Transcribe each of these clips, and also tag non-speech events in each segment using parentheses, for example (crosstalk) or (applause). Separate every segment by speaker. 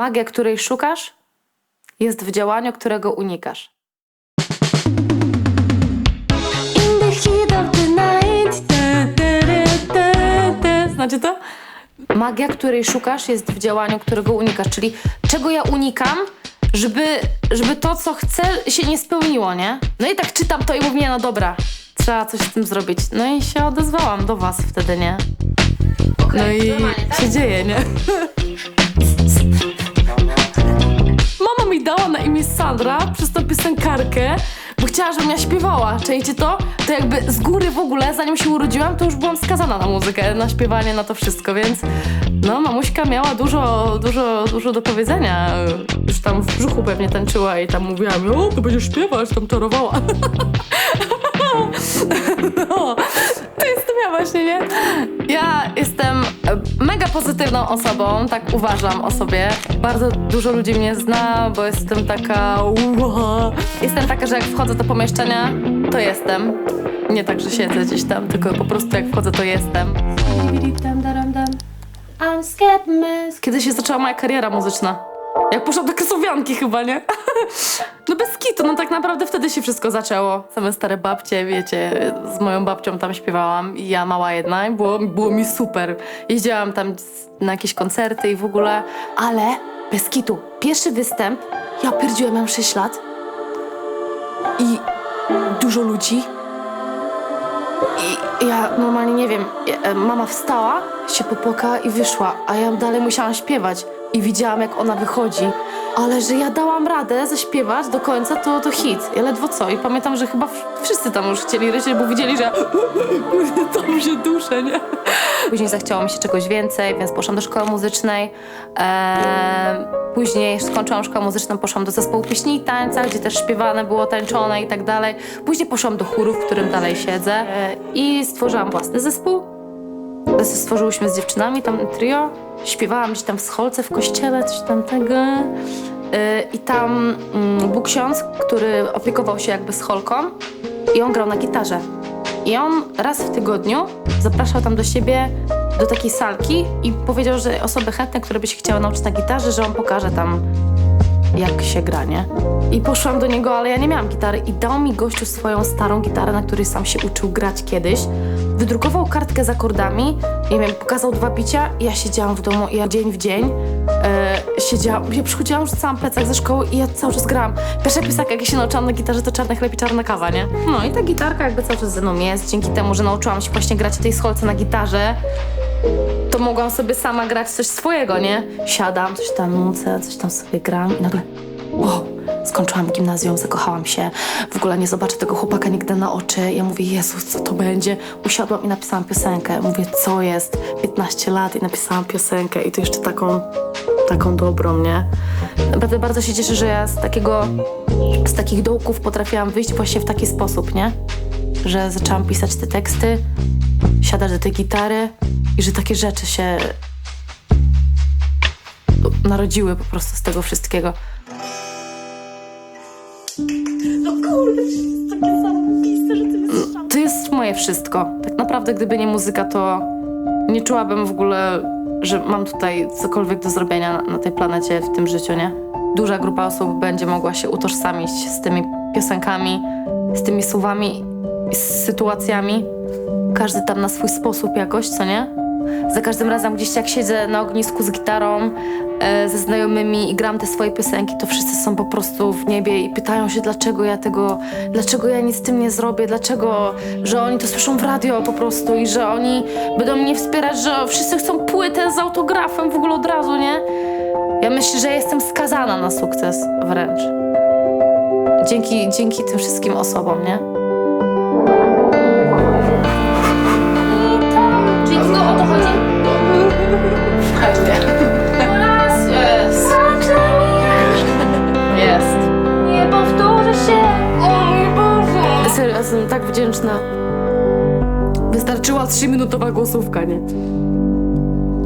Speaker 1: Magia, której szukasz, jest w działaniu, którego unikasz.
Speaker 2: In the heat of the night.
Speaker 1: Znacie to? Magia, której szukasz, jest w działaniu, którego unikasz. Czyli czego ja unikam, żeby, żeby to, co chcę, się nie spełniło, nie? No i tak czytam to i mówię, no dobra, trzeba coś z tym zrobić. No i się odezwałam do was wtedy, nie? No i się dzieje, nie? (laughs) dała na imię Sandra przez tą piosenkarkę, bo chciała, żebym ja śpiewała. Czajcie to? To jakby z góry w ogóle, zanim się urodziłam, to już byłam skazana na muzykę, na śpiewanie, na to wszystko, więc no, mamuśka miała dużo, dużo, dużo do powiedzenia. Już tam w brzuchu pewnie tańczyła i tam mówiła mi, o, to będziesz śpiewać, tam czarowała. (laughs) No, to jestem ja właśnie, nie? Ja jestem mega pozytywną osobą, tak uważam o sobie. Bardzo dużo ludzi mnie zna, bo jestem taka. Jestem taka, że jak wchodzę do pomieszczenia, to jestem. Nie tak, że siedzę gdzieś tam, tylko po prostu jak wchodzę, to jestem.
Speaker 2: I'm scared miss.
Speaker 1: Kiedy się zaczęła moja kariera muzyczna? Jak poszłam do kasowianki chyba, nie? (laughs) No bez kitu, no tak naprawdę wtedy się wszystko zaczęło. Same stare babcie, wiecie, z moją babcią tam śpiewałam i ja mała jedna i było, było mi super. Jeździłam tam na jakieś koncerty i w ogóle, ale bez kitu. Pierwszy występ, ja pierdziłem, mam 6 lat i dużo ludzi. I ja normalnie nie wiem, e, mama wstała, się popłakała i wyszła, a ja dalej musiałam śpiewać. I widziałam, jak ona wychodzi. Ale że ja dałam radę zaśpiewać do końca, to, to hit. Ja ledwo co. I pamiętam, że chyba wszyscy tam już chcieli ryczyć, bo widzieli, że (laughs) tam się duszę, nie? Później zachciało mi się czegoś więcej, więc poszłam do szkoły muzycznej. Eee, później skończyłam szkołę muzyczną, poszłam do zespołu pieśni i tańca, gdzie też śpiewane było, tańczone i tak dalej. Później poszłam do chóru, w którym dalej siedzę. Eee, I stworzyłam własny zespół. Stworzyłyśmy z dziewczynami tam trio. Śpiewałam gdzieś tam w scholce w kościele, coś tam tego. Yy, I tam mm, był ksiądz, który opiekował się jakby scholką i on grał na gitarze. I on raz w tygodniu zapraszał tam do siebie do takiej salki i powiedział, że osoby chętne, które by się chciały nauczyć na gitarze, że on pokaże tam jak się gra, nie? I poszłam do niego, ale ja nie miałam gitary i dał mi gościu swoją starą gitarę, na której sam się uczył grać kiedyś. Wydrukował kartkę z akordami, nie wiem, pokazał dwa bicia ja siedziałam w domu ja dzień w dzień e, siedziałam, ja przychodziłam, rzucałam plecak ze szkoły i ja cały czas grałam. Pierwsza piosenka, jak ja się nauczyłam na gitarze, to Czarny chleb i czarna kawa, nie? No i ta gitarka jakby cały czas ze mną jest, dzięki temu, że nauczyłam się właśnie grać w tej scholce na gitarze, to mogłam sobie sama grać coś swojego, nie? Siadam, coś tam nucę, coś tam sobie gram i nagle wow, skończyłam gimnazjum, zakochałam się, w ogóle nie zobaczę tego chłopaka nigdy na oczy. Ja mówię, Jezus, co to będzie? Usiadłam i napisałam piosenkę. Mówię, co jest? 15 lat i napisałam piosenkę i to jeszcze taką, taką dobrą, nie? Naprawdę bardzo się cieszę, że ja z takiego, z takich dołków potrafiłam wyjść właśnie w taki sposób, nie? Że zaczęłam pisać te teksty, siadać do tej gitary i że takie rzeczy się narodziły po prostu z tego wszystkiego. Moje wszystko. Tak naprawdę, gdyby nie muzyka, to nie czułabym w ogóle, że mam tutaj cokolwiek do zrobienia na, na tej planecie, w tym życiu, nie? Duża grupa osób będzie mogła się utożsamić z tymi piosenkami, z tymi słowami, z sytuacjami. Każdy tam na swój sposób jakoś, co nie? Za każdym razem gdzieś jak siedzę na ognisku z gitarą, e, ze znajomymi i gram te swoje piosenki, to wszyscy są po prostu w niebie i pytają się, dlaczego ja tego, dlaczego ja nic z tym nie zrobię, dlaczego, że oni to słyszą w radio po prostu i że oni będą mnie wspierać, że wszyscy chcą płytę z autografem w ogóle od razu, nie? Ja myślę, że jestem skazana na sukces wręcz. Dzięki, dzięki tym wszystkim osobom, nie? Wdzięczna. Wystarczyła trzyminutowa głosówka, nie?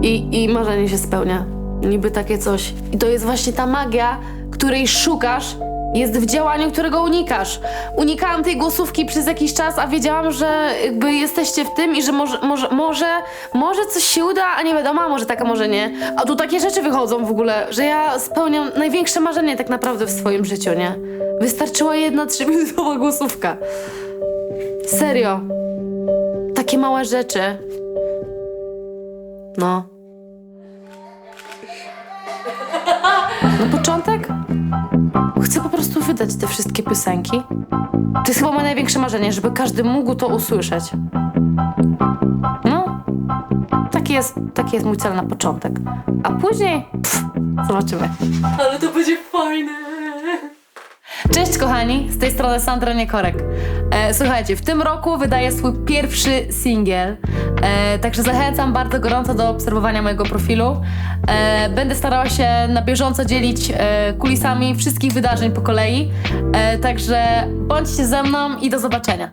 Speaker 1: I, I marzenie się spełnia. Niby takie coś. I to jest właśnie ta magia, której szukasz, jest w działaniu, którego unikasz. Unikałam tej głosówki przez jakiś czas, a wiedziałam, że jakby jesteście w tym i że może, może, może, może coś się uda, a nie wiadomo, a może tak, a może nie. A tu takie rzeczy wychodzą w ogóle, że ja spełniam największe marzenie tak naprawdę w swoim życiu, nie? Wystarczyła jedna trzyminutowa głosówka. Serio. Takie małe rzeczy. No. Na początek chcę po prostu wydać te wszystkie piosenki. To jest chyba moje największe marzenie, żeby każdy mógł to usłyszeć. No, taki jest, taki jest mój cel na początek. A później pff, zobaczymy.
Speaker 2: Ale to będzie fajne.
Speaker 1: Cześć kochani, z tej strony Sandra Niekorek. E, słuchajcie, w tym roku wydaję swój pierwszy singiel, e, także zachęcam bardzo gorąco do obserwowania mojego profilu. E, będę starała się na bieżąco dzielić e, kulisami wszystkich wydarzeń po kolei, e, także bądźcie ze mną i do zobaczenia.